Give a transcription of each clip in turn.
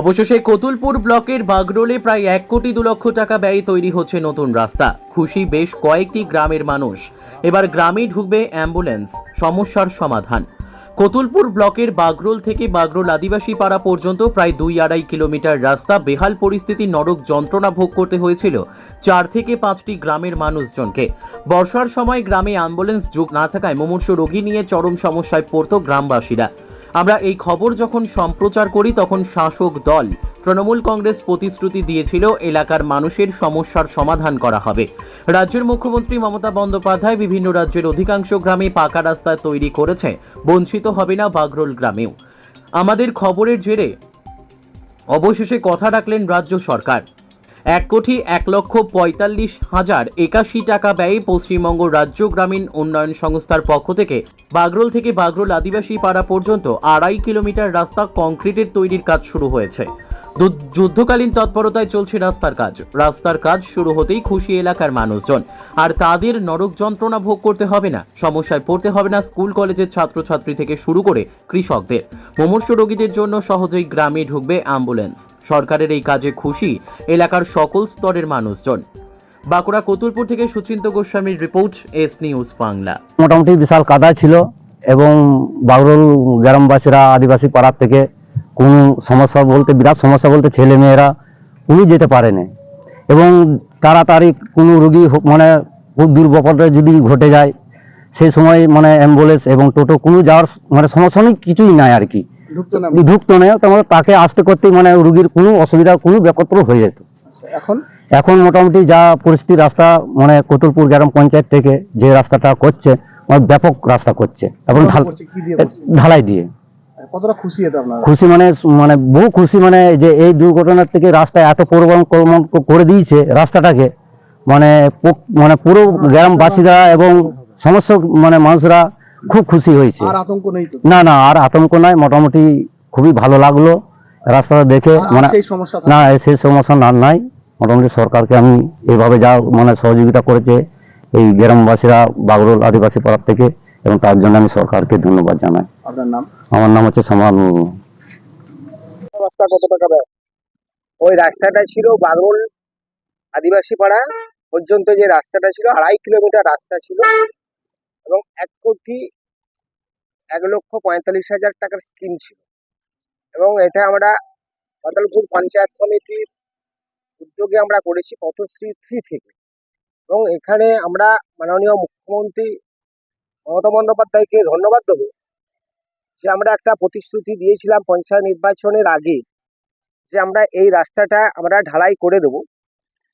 অবশেষে কতুলপুর ব্লকের বাগরোলে প্রায় এক কোটি দু লক্ষ টাকা ব্যয়ে তৈরি হচ্ছে নতুন রাস্তা। খুশি বেশ কয়েকটি গ্রামের মানুষ। এবার গ্রামে ঢুকবে অ্যাম্বুলেন্স। সমস্যার সমাধান। কতুলপুর ব্লকের বাগরোল থেকে বাগরোল আদিবাসী পাড়া পর্যন্ত প্রায় দুই আড়াই কিলোমিটার রাস্তা বেহাল পরিস্থিতি নরক যন্ত্রণা ভোগ করতে হয়েছিল চার থেকে পাঁচটি গ্রামের মানুষজনকে। বর্ষার সময় গ্রামে অ্যাম্বুলেন্স যোগ না থাকায় মুমূর্ষু রোগী নিয়ে চরম সমস্যায় পড়ত গ্রামবাসীরা। আমরা এই খবর যখন সম্প্রচার করি, তখন শাসক দল তৃণমূল কংগ্রেস প্রতিশ্রুতি দিয়েছিল, এলাকার মানুষের সমস্যার সমাধান করা হবে। রাজ্যের মুখ্যমন্ত্রী মমতা বন্দ্যোপাধ্যায় বিভিন্ন রাজ্যের অধিকাংশ গ্রামে পাকা রাস্তা তৈরি করেছে, বঞ্চিত হবে না বাগরোল গ্রামেও। আমাদের খবরের জেরে অবশেষে কথা রাখলেন রাজ্য সরকার। এক কোটি এক লক্ষ পঁয়তাল্লিশ হাজার একাশি টাকা ব্যয়ে পশ্চিমবঙ্গ রাজ্য গ্রামীণ উন্নয়ন সংস্থার পক্ষ থেকে বাগরোল থেকে বাগরোল আদিবাসী পাড়া পর্যন্ত আড়াই কিলোমিটার রাস্তা কংক্রিটের তৈরির কাজ শুরু হয়েছে। যুদ্ধকালীন তৎপরতায় চলছে রাস্তার কাজ। রাস্তার কাজ শুরু হতেই খুশি এলাকার মানুষজন। আর তাদের নরক যন্ত্রণা ভোগ করতে হবে না। সমস্যায় পড়তে হবে না স্কুল, কলেজের ছাত্রছাত্রী থেকে শুরু করে কৃষকদের। মুমূর্ষু রোগীদের জন্য সহজেই গ্রামে ঢুকবে অ্যাম্বুলেন্স। সরকারের এই কাজে খুশি এলাকার সকল স্তরের মানুষজন। বাঁকুড়া কতুলপুর থেকে সুচিন্ত গোস্বামীর রিপোর্ট, এস নিউজ বাংলা। মোটামুটি বিশাল কাদা ছিল এবং বাগরোল গ্রামবাসীরা আদিবাসী পাড়ার থেকে কোনো সমস্যা বলতে বিরাট সমস্যা বলতে ছেলে মেয়েরা কোনো যেতে পারে না। এবং তাড়াতাড়ি কোনো রুগী মানে খুব দুর্বিপদে যদি ঘটে যায় সেই সময় মানে অ্যাম্বুলেন্স এবং টোটো কোনো যাওয়ার মানে সমস্যা নেই কিছুই নাই আর কি। ঢুকতো না তোমার তাকে আসতে করতেই মানে রুগীর কোনো অসুবিধা কোনো ব্যাপত্র হয়ে যেত। এখন? এখন মোটামুটি যা পরিস্থিতি রাস্তা মানে কতুলপুর গ্রাম পঞ্চায়েত থেকে যে রাস্তাটা করছে মানে ব্যাপক রাস্তা করছে। এবং? ঢালাই দিয়ে। কতটা খুশি এতে আপনারা? খুশি মানে মানে বহু খুশি মানে যে এই দুর্ঘটনার থেকে রাস্তা এত পরিবহন করে দিয়েছে রাস্তাটাকে। মানে মানে পুরো গ্রামবাসীরা এবং সমস্ত মানে মানুষরা খুব খুশি হয়েছে। না না আর আতঙ্ক নাই মোটামুটি খুবই ভালো লাগল রাস্তাটা দেখে। মানে না সেই সমস্যা না নাই। মোটামুটি সরকারকে আমি এইভাবে যা মানে সহযোগিতা করেছে এই গ্রামবাসীরা বাগরোল আদিবাসী পাড়ার থেকে এবং তার জন্য আমি সরকারকে ধন্যবাদ জানাই। আপনার নাম? আমার নাম হচ্ছে সামাল। মুর্মু রাস্তা কত টাকা ব্যয়? ওই রাস্তাটা ছিল বাগরোল আদিবাসী পাড়া পর্যন্ত যে রাস্তাটা ছিল আড়াই কিলোমিটার রাস্তা ছিল এবং এক কোটি এক লক্ষ পঁয়তাল্লিশ হাজার টাকার স্কিম ছিল। এবং এটা আমরা বদলপুর পঞ্চায়েত সমিতির উদ্যোগে আমরা করেছি পথশ্রী থ্রি থেকে। এবং এখানে আমরা মাননীয় মুখ্যমন্ত্রী মমতা বন্দ্যোপাধ্যায়কে ধন্যবাদ দেবো। যে আমরা একটা প্রতিশ্রুতি দিয়েছিলাম পঞ্চায়েত নির্বাচনের আগে যে আমরা এই রাস্তাটা আমরা ঢালাই করে দেবো।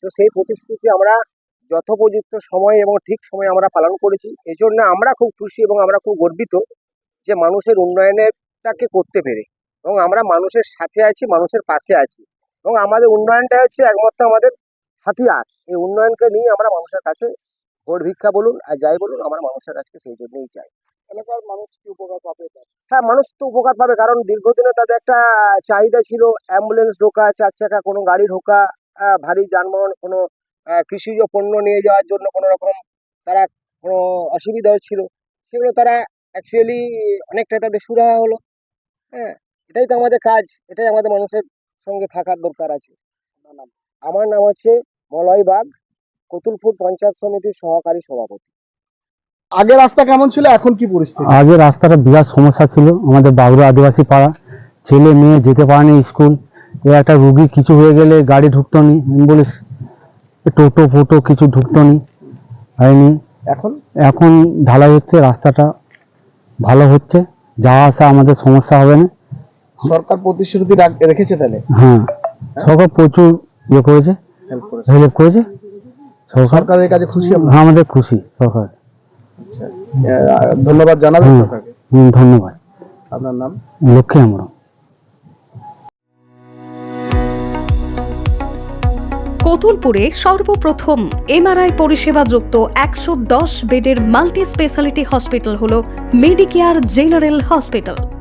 তো সেই প্রতিশ্রুতি আমরা যথোপযুক্ত সময়ে এবং ঠিক সময়ে আমরা পালন করেছি। এই জন্য আমরা খুব খুশি এবং আমরা খুব গর্বিত যে মানুষের উন্নয়নেরটাকে করতে পেরে এবং আমরা মানুষের সাথে আছি, মানুষের পাশে আছি এবং আমাদের উন্নয়নটা হচ্ছে একমাত্র আমাদের হাতিয়ার। এই উন্নয়নকে নিয়ে আমরা মানুষের কাছে ভোট ভিক্ষা বলুন আর যাই বলুন আমার মানুষের কাছে সেই জন্যই চাই। এলাকার মানুষ কি উপকার পাবে হ্যাঁ মানুষ তো উপকার পাবে কারণ দীর্ঘদিনে তাদের একটা চাহিদা ছিল অ্যাম্বুলেন্স ঢোকা চার চাকা কোনো গাড়ি ঢোকা আহ, ভারী যানবাহন কোনো কৃষিজ পণ্য নিয়ে যাওয়ার জন্য কোনো রকম তারা কোনো অসুবিধা হচ্ছিল। সেগুলো তারা অ্যাকচুয়ালি অনেকটা তাদের সুরাহা হলো। হ্যাঁ এটাই তো আমাদের কাজ এটাই আমাদের মানুষের সঙ্গে থাকার দরকার আছে। আমার নাম হচ্ছে মলয় বাগ। কতুলপুর পঞ্চায়েত সমিতির সহকারী সভাপতি। আগে রাস্তা কেমন ছিল? এখন কি পরিস্থিতি? আগে রাস্তাটা বিরাট সমস্যা ছিল। আমাদের বাগরো আদিবাসী পাড়া। ছেলে মেয়ে যেতে পারেনি স্কুল। এ একটা রুগী কিছু হয়ে গেলে গাড়ি ঢুকতো নি। অ্যাম্বুলেন্স টোটো ফোটো কিছু ঢুকতো নি। হয়নি। এখন? এখন ঢালাই হচ্ছে রাস্তাটা ভালো হচ্ছে। যাওয়া আসা আমাদের সমস্যা হবে না। সরকার প্রতিশ্রুতি রাখ- রেখেছে তাহলে? হ্যাঁ। সরকার প্রচুর ইয়ে করেছে। হেল্প করেছে। হেল্প করেছে। সরকার সরকারের কাছে খুশি হ্যাঁ, আমাদের খুশি সরকার। আহ, ধন্যবাদ জানাবেন হুম। সরকারকে ধন্যবাদ। আপনার নাম? লক্ষ্মী আমরা কতুলপুরে সর্বপ্রথম এমআরআই পরিষেবা যুক্ত একশো দশ বেডের মাল্টি স্পেশালিটি হসপিটাল হল মেডিকেয়ার জেনারেল হসপিটাল।